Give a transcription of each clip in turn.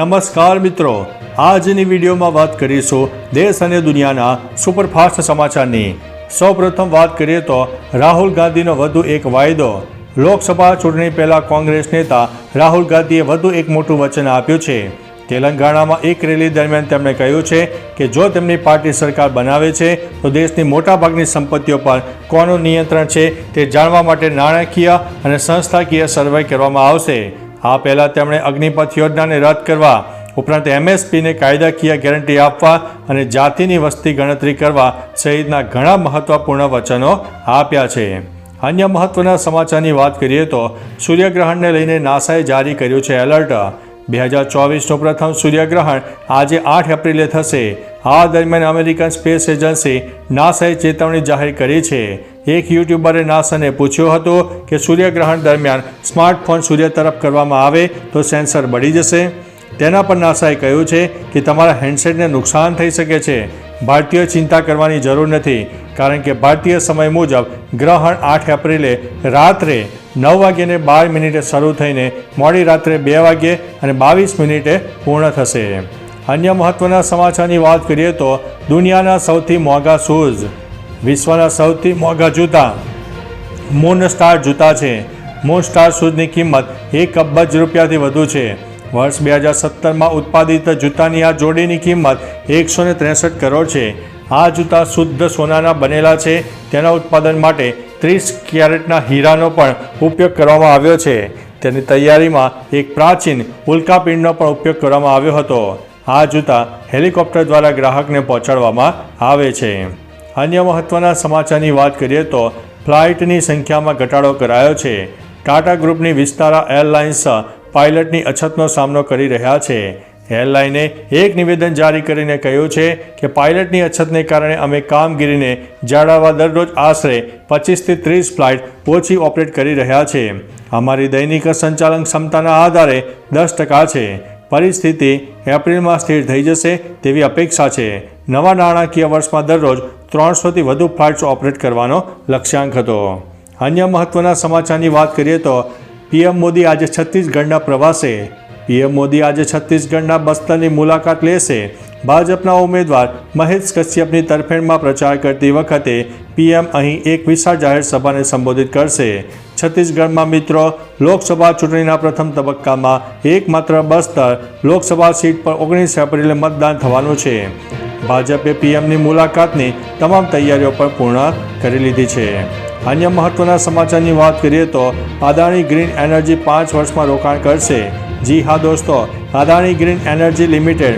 નમસ્કાર મિત્રો. આજની વિડીયોમાં વાત કરીશું દેશ અને દુનિયાના સુપરફાસ્ટ સમાચારની. સૌપ્રથમ વાત કરીએ તો રાહુલ ગાંધીનો વધુ એક વાયદો. લોકસભા ચૂંટણી પહેલા કોંગ્રેસ નેતા રાહુલ ગાંધીએ વધુ એક મોટું વચન આપ્યું છે. તેલંગાણામાં એક રેલી દરમિયાન તેમણે કહ્યું છે કે જો તેમની પાર્ટી સરકાર બનાવે છે, તો દેશની મોટાભાગની સંપત્તિઓ પર કોનું નિયંત્રણ છે તે જાણવા માટે નાણાકીય અને સંસ્થાકીય સર્વે કરવામાં આવશે. આ પહેલાં તેમણે અગ્નિપથ યોજનાને રદ કરવા, ઉપરાંત એમએસપીને કાયદાકીય ગેરંટી આપવા અને જાતિની વસ્તી ગણતરી કરવા સહિતના ઘણા મહત્વપૂર્ણ વચનો આપ્યા છે. અન્ય મહત્વના સમાચારની વાત કરીએ તો, સૂર્યગ્રહણને લઈને નાસાએ જારી કર્યું છે એલર્ટ. બે હજાર ચોવીસનું પ્રથમ સૂર્યગ્રહણ આજે આઠ એપ્રિલે થશે. આ દરમિયાન અમેરિકન સ્પેસ એજન્સી નાસાએ ચેતવણી જાહેર કરી છે. એક યુટ્યુબરે નાસાને પૂછ્યો હતો કે સૂર્યગ્રહણ દરમિયાન સ્માર્ટફોન સૂર્ય તરફ કરવામાં આવે તો સેન્સર બળી જશે? તેના પર નાસાએ કહ્યું છે કે તમારા હેન્ડસેટને નુકસાન થઈ શકે છે. ભારતીય ચિંતા કરવાની જરૂર નથી, કારણ કે ભારતીય સમય મુજબ ગ્રહણ આઠ એપ્રિલે રાત્રે નવ વાગ્યે બાર મિનિટે શરૂ થઈને મોડી રાત્રે બે વાગ્યે અને બાવીસ મિનિટે પૂર્ણ થશે. અન્ય મહત્ત્વના સમાચારની વાત કરીએ તો દુનિયાના સૌથી મોંઘા શૂઝ વિશ્વના સૌથી મોંઘા જૂતા. મૂન સ્ટાર જૂતા છે. મૂન સ્ટાર શૂઝની કિંમત એક અબજ રૂપિયાથી વધુ છે. વર્ષ બે હજાર સત્તરમાં ઉત્પાદિત જૂતાની આ જોડીની કિંમત એકસો ને ત્રેસઠ કરોડ છે. આ જૂતા શુદ્ધ સોનાના બનેલા છે. તેના ઉત્પાદન માટે ત્રીસ કેરેટના હીરાનો પણ ઉપયોગ કરવામાં આવ્યો છે. તેની તૈયારીમાં એક પ્રાચીન ઉલ્કાપિંડનો પણ ઉપયોગ કરવામાં આવ્યો હતો. આ જૂતા હેલિકોપ્ટર દ્વારા ગ્રાહકને પહોંચાડવામાં આવે છે. અન્ય મહત્વના સમાચારની વાત કરીએ તો ફ્લાઇટની સંખ્યામાં ઘટાડો કરાયો છે. ટાટા ગ્રુપની વિસ્તારા એરલાઇન્સ પાયલટની અછતનો સામનો કરી રહ્યા છે. એરલાઈને એક નિવેદન જારી કરીને કહ્યું છે કે પાયલટની અછતને કારણે અમે કામગીરીને જાળવવા દરરોજ આશરે પચીસથી ત્રીસ ફ્લાઇટ ઓછી ઓપરેટ કરી રહ્યા છે. અમારી દૈનિક સંચાલન ક્ષમતાના આધારે દસ ટકા છે. પરિસ્થિતિ એપ્રિલમાં સ્થિર થઈ જશે તેવી અપેક્ષા છે. નવા નાણાકીય વર્ષમાં દરરોજ ત્રણસોથી વધુ ફ્લાઇટ્સ ઓપરેટ કરવાનો લક્ષ્યાંક હતો. અન્ય મહત્વના સમાચારની વાત કરીએ તો પીએમ મોદી આજે છત્તીસગઢના પ્રવાસે. પીએમ મોદી આજે છત્તીસગઢના બસ્તરની મુલાકાત લેશે. ભાજપના ઉમેદવાર મહેશ કશ્યપની તરફેણમાં પ્રચાર કરતી વખતે પીએમ અહીં એક વિશાળ જાહેર સભાને સંબોધિત કરશે. છત્તીસગઢમાં મિત્રો, લોકસભા ચૂંટણીના પ્રથમ તબક્કામાં એકમાત્ર બસ્તર લોકસભા સીટ પર ઓગણીસ એપ્રિલે મતદાન થવાનું છે. ભાજપે પીએમની મુલાકાતની તમામ તૈયારીઓ પણ પૂર્ણ કરી લીધી છે. અન્ય મહત્વના સમાચારની વાત કરીએ તો, અદાણી ગ્રીન એનર્જી પાંચ વર્ષમાં રોકાણ કરશે. જી હા દોસ્તો, અદાણી ગ્રીન એનર્જી લિમિટેડ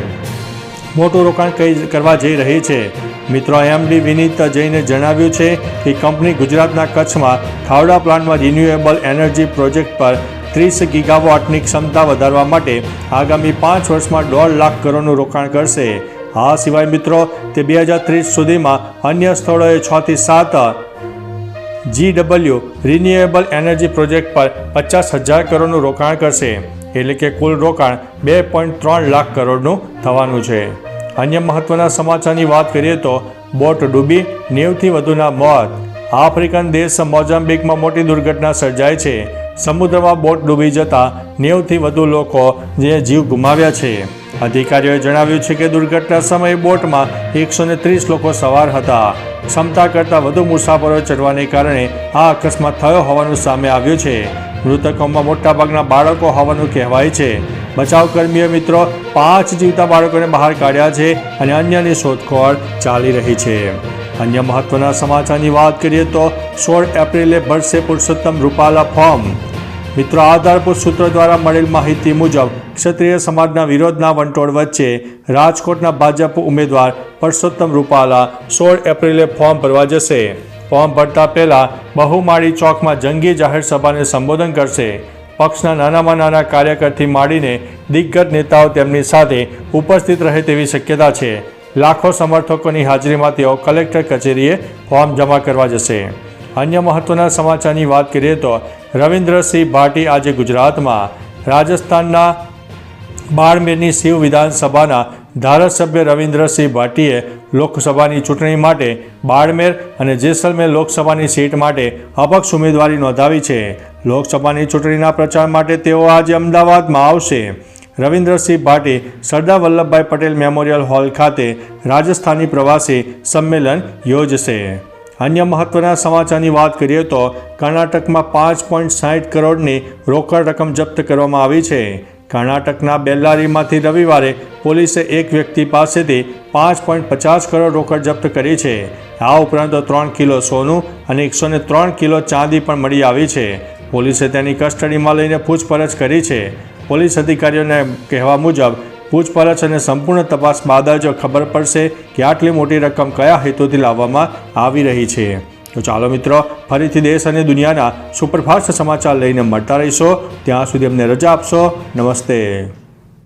મોટું રોકાણ કરવા જઈ રહી છે? મિત્રો એમડી વિનીત જઈને જણાવ્યું છે કે કંપની ગુજરાતના કચ્છમાં ખાવડા પ્લાન્ટમાં રિન્યુએબલ એનર્જી પ્રોજેક્ટ પર ત્રીસ ગીગાવોટની ક્ષમતા વધારવા માટે આગામી પાંચ વર્ષમાં દોઢ લાખ કરોડનું રોકાણ કરશે. આ સિવાય મિત્રો, તે બે હજાર ત્રીસ સુધીમાં અન્ય સ્થળોએ છથી સાત જીડબલ્યુ રિન્યુએબલ એનર્જી પ્રોજેક્ટ પર પચાસ હજાર કરોડનું રોકાણ કરશે. એટલે કે કુલ રોકાણ બે પોઈન્ટ ત્રણ લાખ કરોડનું થવાનું છે. અન્ય મહત્વના સમાચારની વાત કરીએ તો બોટ ડૂબી, નેવથી વધુના મોત. આફ્રિકન દેશ મોઝામ્બિકમાં મોટી દુર્ઘટના સર્જાય છે. સમુદ્રમાં બોટ ડૂબી જતા નેવથી વધુ લોકો જે જીવ ગુમાવ્યા છે. અધિકારીઓએ જણાવ્યું છે કે દુર્ઘટના સમયે બોટમાં એકસો ત્રીસ લોકો સવાર હતા. ક્ષમતા કરતાં વધુ મુસાફરો ચડવાને કારણે આ અકસ્માત થયો હોવાનું સામે આવ્યું છે. મૃતકોમાં મોટાભાગના બાળકો હોવાનું કહેવાય છે. બચાવકર્મીઓ મિત્રો, પાંચ જીવતા બાળકોને બહાર કાઢ્યા છે અને અન્યની શોધખોળ ચાલી રહી છે. અન્ય મહત્વના સમાચારની વાત કરીએ તો સોળ એપ્રિલે ભરશે પુરુષોત્તમ રૂપાલા ફોર્મ. મિત્રો, આધારભૂત સૂત્રો દ્વારા મળેલ માહિતી મુજબ ક્ષત્રિય સમાજના વિરોધના વંટોળ વચ્ચે રાજકોટના ભાજપ ઉમેદવાર પરસોત્તમ રૂપાલા સોળ એપ્રિલે ફોર્મ ભરવા જશે. ફોર્મ ભરતા પહેલા બહુમાળી ચોકમાં જંગી જાહેર સભાને સંબોધન કરશે. પક્ષના નાનામાં નાના કાર્યકરથી માંડીને દિગ્ગજ નેતાઓ તેમની સાથે ઉપસ્થિત રહે તેવી શક્યતા છે. લાખો સમર્થકોની હાજરીમાં તેઓ કલેક્ટર કચેરીએ ફોર્મ જમા કરવા જશે. અન્ય મહત્વના સમાચારની વાત કરીએ તો રવિન્દ્રસિંહ ભાટી આજે ગુજરાતમાં રાજસ્થાનના બાડમેરની શિવ વિધાનસભાના ધારાસભ્ય રવિન્દ્રસિંહ ભાટીએ લોકસભાની ચૂંટણી માટે બાડમેર અને જેસલમેર લોકસભાની સીટ માટે અપક્ષ ઉમેદવારી નોંધાવી છે. લોકસભાની ચૂંટણીના પ્રચાર માટે તેઓ આજે અમદાવાદમાં આવશે. રવિન્દ્રસિંહ ભાટી, સરદાર વલ્લભભાઈ પટેલ મેમોરિયલ હોલ ખાતે રાજસ્થાની પ્રવાસી સંમેલન યોજશે. અન્ય મહત્વના સમાચારની વાત કરીએ તો કર્ણાટકમાં પાંચ પોઈન્ટ સાઠ કરોડની રોકડ રકમ જપ્ત કરવામાં આવી છે. કર્ણાટકના બેલ્લારીમાંથી રવિવારે પોલીસે એક વ્યક્તિ પાસેથી પાંચ પોઈન્ટ પચાસ કરોડ રોકડ જપ્ત કરી છે. આ ઉપરાંત ત્રણ કિલો સોનું અને એકસો ત્રણ કિલો ચાંદી પણ મળી આવી છે. પોલીસે તેની કસ્ટડીમાં લઈને પૂછપરછ કરી છે. પોલીસ અધિકારીઓને કહેવા મુજબ, પૂછપરછ અને સંપૂર્ણ તપાસ બાદ જ ખબર પડશે કે આટલી મોટી રકમ કયા હેતુથી લાવવામાં આવી રહી છે. તો ચાલો મિત્રો, ફરીથી દેશ અને દુનિયાના સુપરફાસ્ટ સમાચાર લઈને મળતા રહીશો. ત્યાં સુધી અમને રજા આપશો. નમસ્તે.